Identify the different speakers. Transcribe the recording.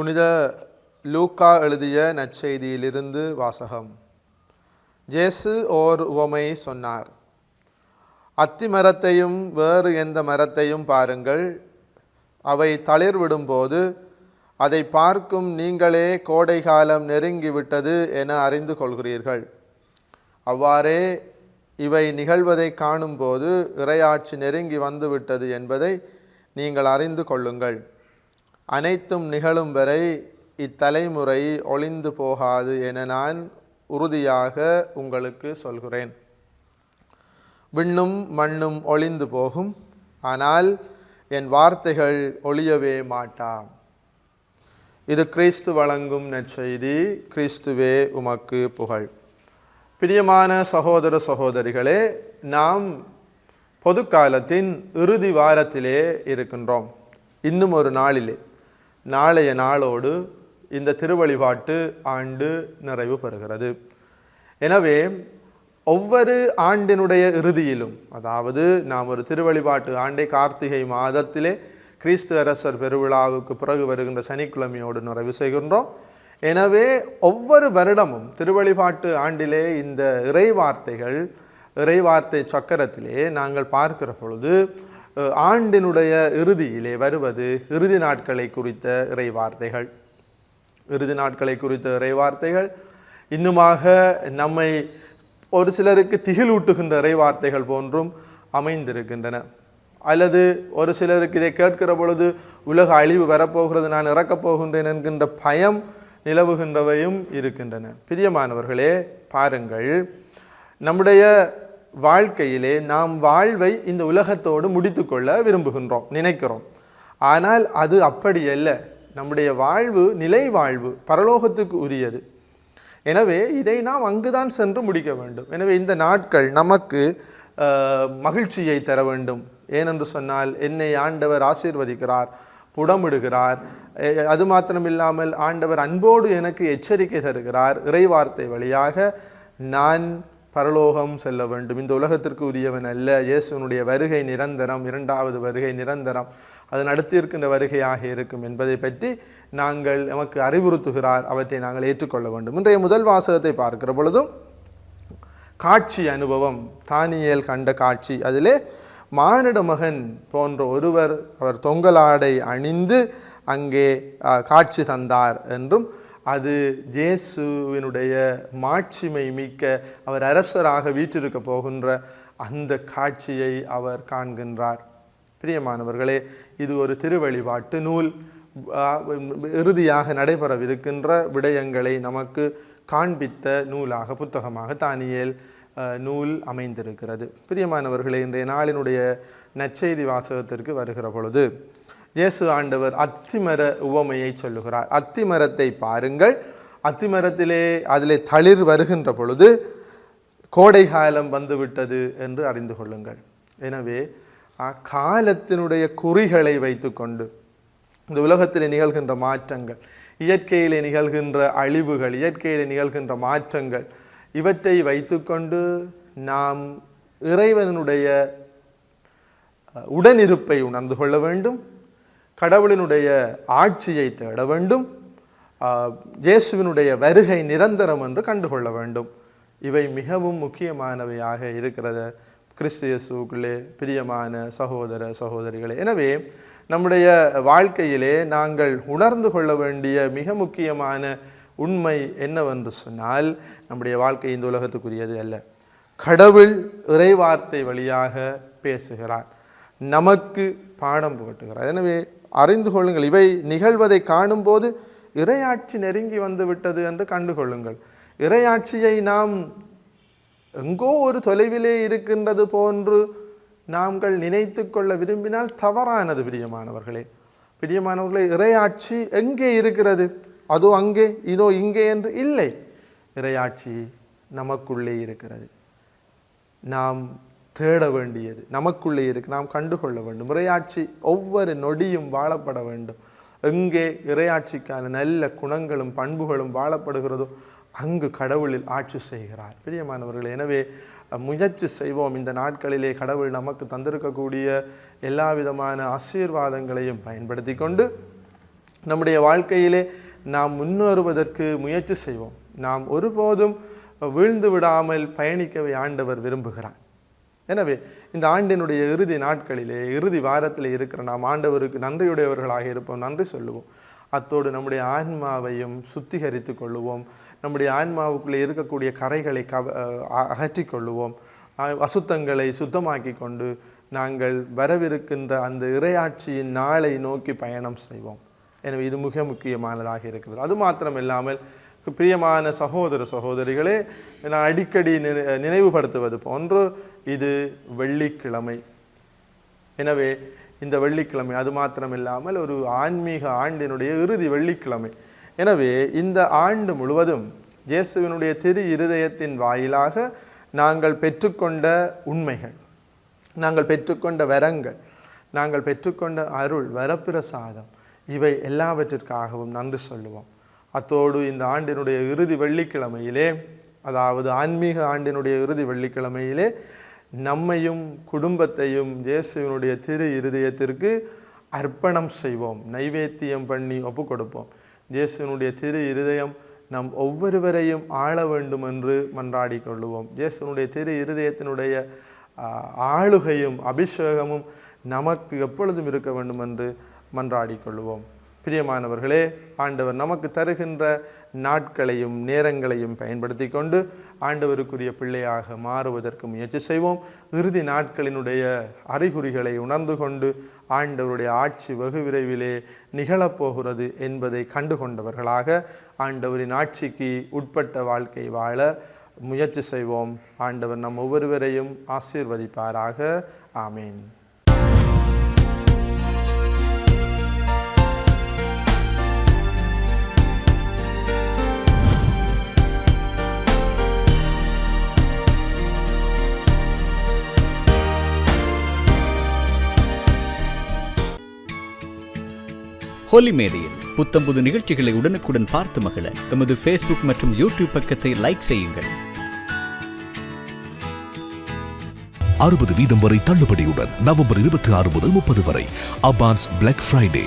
Speaker 1: புனித லூக்கா எழுதிய நற்செய்தியிலிருந்து வாசகம். ஜேசு ஓர் உவமை சொன்னார். அத்தி மரத்தையும் வேறு எந்த மரத்தையும் பாருங்கள். அவை தளிர் விடும்போது அதை பார்க்கும் நீங்களே கோடை காலம் நெருங்கிவிட்டது என அறிந்து கொள்கிறீர்கள். அவ்வாறே இவை நிகழ்வதை காணும்போது இறையாட்சி நெருங்கி வந்துவிட்டது என்பதை நீங்கள் அறிந்து கொள்ளுங்கள். அனைத்தும் நிகழும் வரை இத்தலைமுறை ஒளிந்து போகாது என நான் உறுதியாக உங்களுக்கு சொல்கிறேன். விண்ணும் மண்ணும் ஒளிந்து போகும் ஆனால் என் வார்த்தைகள் ஒளியவே மாட்டா இது கிறிஸ்து வழங்கும் நற்செய்தி கிறிஸ்துவே உமக்கு புகழ். பிரியமான சகோதர சகோதரிகளே நாம் பொது காலத்தின் இறுதி வாரத்திலே இருக்கின்றோம். இன்னும் ஒரு நாளிலே. நாளைய நாளோடு இந்த திருவழிபாட்டு ஆண்டு நிறைவு பெறுகிறது. எனவே ஒவ்வொரு ஆண்டினுடைய இறுதியிலும் அதாவது நாம் ஒரு திருவழிபாட்டு ஆண்டை கார்த்திகை மாதத்திலே கிறிஸ்து அரசர் பெருவிழாவுக்கு பிறகு வருகின்ற சனிக்கிழமையோடு நிறைவு செய்கின்றோம். எனவே ஒவ்வொரு வருடமும் திருவழிபாட்டு ஆண்டிலே இந்த இறைவார்த்தைகள் இறைவார்த்தை சக்கரத்திலே நாங்கள் பார்க்கிற பொழுது ஆண்டினுடைய இறுதியிலே வருவது இறுதி நாட்களை குறித்த இறைவார்த்தைகள். இறுதி நாட்களை குறித்த இறைவார்த்தைகள். இன்னுமாக நம்மை ஒரு சிலருக்கு திகிலூட்டுகின்ற இறைவார்த்தைகள் போன்றும் அமைந்திருக்கின்றன. அல்லது ஒரு சிலருக்கு இதை கேட்கிற பொழுது உலக அழிவு வரப்போகிறது நான் இறக்கப் போகின்றேன் என்கின்ற பயம் நிலவுகின்றவையும் இருக்கின்றன. பிரியமானவர்களே பாருங்கள். நம்முடைய வாழ்க்கையிலே நாம் வாழ்வை இந்த உலகத்தோடு முடித்துக்கொள்ள விரும்புகின்றோம் நினைக்கிறோம். ஆனால் அது அப்படி அல்ல. நம்முடைய வாழ்வு நிலை வாழ்வு பரலோகத்துக்கு உரியது. எனவே இதை நாம் அங்குதான் சென்று முடிக்க வேண்டும். எனவே இந்த நாட்கள் நமக்கு மகிழ்ச்சியை தர வேண்டும். ஏனென்று சொன்னால் என்னை ஆண்டவர் ஆசீர்வதிக்கிறார் புடமிடுகிறார். அது மாத்திரமில்லாமல் ஆண்டவர் அன்போடு எனக்கு எச்சரிக்கை தருகிறார் இறைவார்த்தை வழியாக. நான் பரலோகம் செல்ல வேண்டும். இந்த உலகத்திற்கு உரியவன் அல்ல. இயேசுவனுடைய வருகை நிரந்தரம் இரண்டாவது வருகை நிரந்தரம். அதன் அடுத்து இருக்கின்ற வருகையாக இருக்கும் என்பதை பற்றி நாங்கள் நமக்கு அறிவுறுத்துகிறார். அவற்றை நாங்கள் ஏற்றுக்கொள்ள வேண்டும். இன்றைய முதல் வாசகத்தை பார்க்கிற பொழுதும் காட்சி அனுபவம். தானியேல் கண்ட காட்சி. அதிலே மானிட மகன் போன்ற ஒருவர் அவர் தொங்கலாடை அணிந்து அங்கே காட்சி தந்தார் என்றும் அது ஜேசுவினுடைய மாட்சிமை மிக்க அவர் அரசராக வீற்றிருக்க போகின்ற அந்த காட்சியை அவர் காண்கின்றார். பிரியமானவர்களே இது ஒரு திருவழிபாட்டு நூல். இறுதியாக நடைபெறவிருக்கின்ற விடயங்களை நமக்கு காண்பித்த நூலாக புத்தகமாக தானியல் நூல் அமைந்திருக்கிறது. பிரியமானவர்களே இன்றைய நாளினுடைய நற்செய்தி வாசகத்திற்கு வருகிற பொழுது இயேசு ஆண்டவர் அத்திமர உவமையை சொல்லுகிறார். அத்திமரத்தை பாருங்கள். அத்திமரத்திலே அதிலே தளிர் வருகின்ற பொழுது கோடை காலம் வந்துவிட்டது என்று அறிந்து கொள்ளுங்கள். எனவே காலத்தினுடைய குறிகளை வைத்துக்கொண்டு இந்த உலகத்திலே நிகழ்கின்ற மாற்றங்கள் இயற்கையிலே நிகழ்கின்ற அழிவுகள் இயற்கையிலே நிகழ்கின்ற மாற்றங்கள் இவற்றை வைத்துக்கொண்டு நாம் இறைவனுடைய உடனிருப்பை உணர்ந்து கொள்ள வேண்டும். கடவுளினுடைய ஆட்சியை தேட வேண்டும் இயேசுவினுடைய வருகை நிரந்தரம் என்று கண்டுகொள்ள வேண்டும். இவை மிகவும் முக்கியமானவையாக இருக்கிறது. கிறிஸ்து இயேசுவுக்குள்ளே பிரியமான சகோதர சகோதரிகளே. எனவே நம்முடைய வாழ்க்கையிலே நாங்கள் உணர்ந்து கொள்ள வேண்டிய மிக முக்கியமான உண்மை என்னவென்று சொன்னால் நம்முடைய வாழ்க்கை இந்த உலகத்துக்குரியது அல்ல. கடவுள் இறைவார்த்தை வழியாக பேசுகிறார். நமக்கு பாடம் புகட்டுகிறார். எனவே அறிந்து கொள்ளுங்கள். இவை நிகழ்வதை காணும்போது இறையாட்சி நெருங்கி வந்து விட்டது என்று கண்டுகொள்ளுங்கள் இறையாட்சியை நாம் எங்கோ ஒரு தொலைவிலே இருக்கின்றது போன்று நாங்கள் நினைத்து கொள்ள விரும்பினால் தவறானது பிரியமானவர்களே. பிரியமானவர்களே இறையாட்சி எங்கே இருக்கிறது? அதோ அங்கே இதோ இங்கே என்று இல்லை. இறையாட்சி நமக்குள்ளே இருக்கிறது. நாம் தேட வேண்டியது நமக்குள்ளே இருக்கு. நாம் கண்டுகொள்ள வேண்டும். இறையாட்சி ஒவ்வொரு நொடியும் வாழப்பட வேண்டும். எங்கே இறையாட்சிக்கான நல்ல குணங்களும் பண்புகளும் வாழப்படுகிறதோ அங்கு கடவுளில் ஆட்சி செய்கிறார். பிரியமானவர்கள் எனவே முயற்சி செய்வோம். இந்த நாட்களிலே கடவுள் நமக்கு தந்திருக்கக்கூடிய எல்லா விதமான ஆசீர்வாதங்களையும் பயன்படுத்தி கொண்டு நம்முடைய வாழ்க்கையிலே நாம் முன்னேறுவதற்கு முயற்சி செய்வோம். நாம் ஒருபோதும் வீழ்ந்து விடாமல் பயணிக்கவே ஆண்டவர் விரும்புகிறார். எனவே இந்த ஆண்டினுடைய இறுதி நாட்களிலே இறுதி வாரத்தில் இருக்கிற நாம் ஆண்டவருக்கு நன்றியுடையவர்களாக இருப்போம் நன்றி சொல்லுவோம். அத்தோடு நம்முடைய ஆன்மாவையும் சுத்திகரித்து கொள்ளுவோம். நம்முடைய ஆன்மாவுக்குள்ளே இருக்கக்கூடிய கரைகளை கவ அகற்றிக் கொள்ளுவோம் அசுத்தங்களை சுத்தமாக்கி கொண்டு நாங்கள் வரவிருக்கின்ற அந்த இறையாட்சியின் நாளை நோக்கி பயணம் செய்வோம். எனவே இது மிக முக்கியமானதாக இருக்கிறது. அது மாத்திரம் இல்லாமல் பிரியமான சகோதர சகோதரிகளே நான் அடிக்கடி நினை- நினைவுபடுத்துவது போன்று இது வெள்ளிக்கிழமை. எனவே இந்த வெள்ளிக்கிழமை அது மாத்திரம் இல்லாமல் ஒரு ஆன்மீக ஆண்டினுடைய இறுதி வெள்ளிக்கிழமை. எனவே இந்த ஆண்டு முழுவதும் இயேசுவினுடைய திரு இருதயத்தின் வாயிலாக நாங்கள் பெற்றுக்கொண்ட உண்மைகள் நாங்கள் பெற்றுக்கொண்ட வரங்கள் நாங்கள் பெற்றுக்கொண்ட அருள் வரப்பிரசாதம் இவை எல்லாவற்றிற்காகவும் நன்றி சொல்லுவோம். அத்தோடு இந்த ஆண்டினுடைய இறுதி வெள்ளிக்கிழமையிலே அதாவது ஆன்மீக ஆண்டினுடைய இறுதி வெள்ளிக்கிழமையிலே நம்மையும் குடும்பத்தையும் இயேசுவினுடைய திரு இருதயத்திற்கு அர்ப்பணம் செய்வோம். நைவேத்தியம் பண்ணி ஒப்பு கொடுப்போம் இயேசுனுடைய திரு இருதயம் நம் ஒவ்வொருவரையும் ஆள வேண்டும் என்று மன்றாடி கொள்ளுவோம். இயேசுனுடைய திரு இருதயத்தினுடைய ஆளுகையும் அபிஷேகமும் நமக்கு எப்பொழுதும் இருக்க வேண்டும் என்று மன்றாடி கொள்ளுவோம். பிரியமானவர்களே ஆண்டவர் நமக்கு தருகின்ற நாட்களையும் நேரங்களையும் பயன்படுத்தி கொண்டு ஆண்டவருக்குரிய பிள்ளையாக மாறுவதற்கு முயற்சி செய்வோம். இறுதி நாட்களினுடைய அறிகுறிகளை உணர்ந்து கொண்டு ஆண்டவருடைய ஆட்சி வெகு விரைவிலே நிகழப்போகிறது என்பதை கண்டுகொண்டவர்களாக ஆண்டவரின் ஆட்சிக்கு உட்பட்ட வாழ்க்கை வாழ முயற்சி செய்வோம். ஆண்டவர் நம் ஒவ்வொருவரையும் ஆசீர்வதிப்பாராக. ஆமீன்.
Speaker 2: ஹோலி மேடையில் புத்தம்புது நிகழ்ச்சிகளை உடனுக்குடன் பார்த்து மகிழ எமது ஃபேஸ்புக் மற்றும் யூடியூப் பக்கத்தை லைக் செய்யுங்கள்.
Speaker 3: அறுபது வீதம் வரை தள்ளுபடியுடன் நவம்பர் இருபத்தி ஆறு முதல் முப்பது வரை அபான்ஸ் பிளாக் ஃப்ரைடே